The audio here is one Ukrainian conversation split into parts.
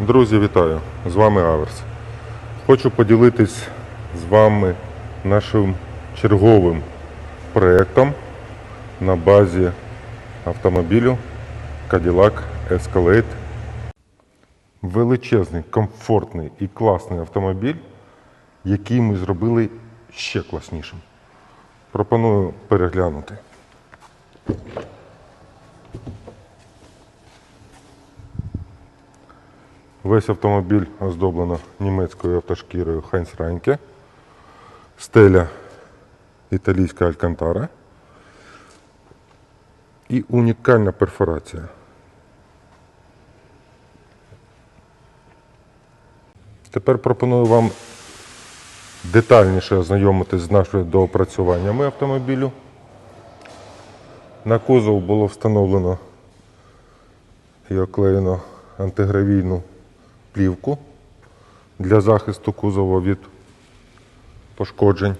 Друзі, вітаю! З вами Аверс. Хочу поділитись з вами нашим черговим проєктом на базі автомобілю Cadillac Escalade. Величезний, комфортний і класний автомобіль, який ми зробили ще класнішим. Пропоную переглянути. Весь автомобіль оздоблено німецькою автошкірою Хайнс Ранке, стеля італійська Алькантара і унікальна перфорація. Тепер пропоную вам детальніше ознайомитись з нашими доопрацюваннями автомобілю. На кузов було встановлено і оклеєно антигравійну плівку для захисту кузова від пошкоджень.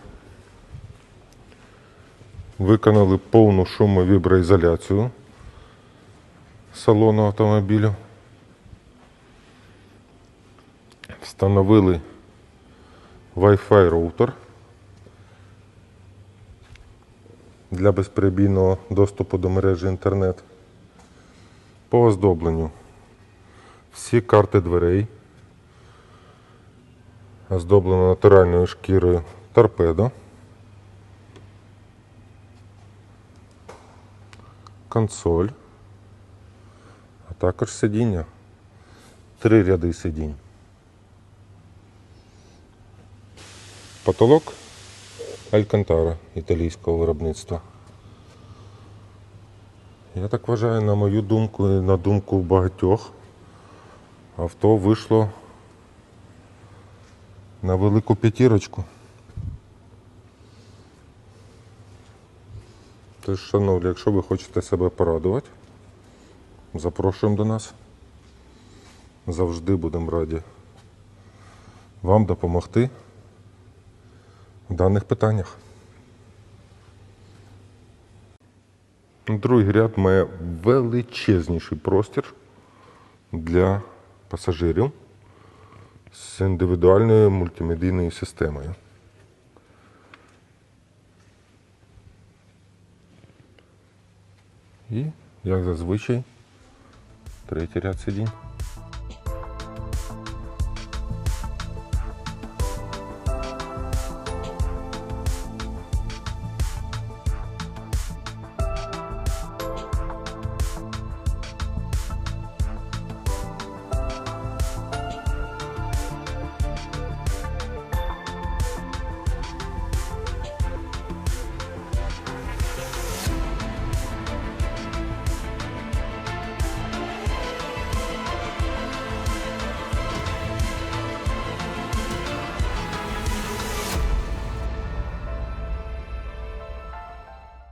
Виконали повну шумовіброізоляцію салону автомобілю. Встановили Wi-Fi роутер для безперебійного доступу до мережі інтернет. По оздобленню всі карти дверей оздоблено натуральною шкірою торпедо. Консоль, а також сидіння. Три ряди сидінь. Потолок Алькантара італійського виробництва. Я так вважаю, на мою думку і на думку багатьох, авто вийшло на велику п'ятірочку. Тож, шановні, якщо ви хочете себе порадувати, запрошуємо до нас. Завжди будемо раді вам допомогти в даних питаннях. Другий ряд має величезніший простір для пасажирів з індивідуальною мультимедійною системою. І, як зазвичай, третій ряд сидінь.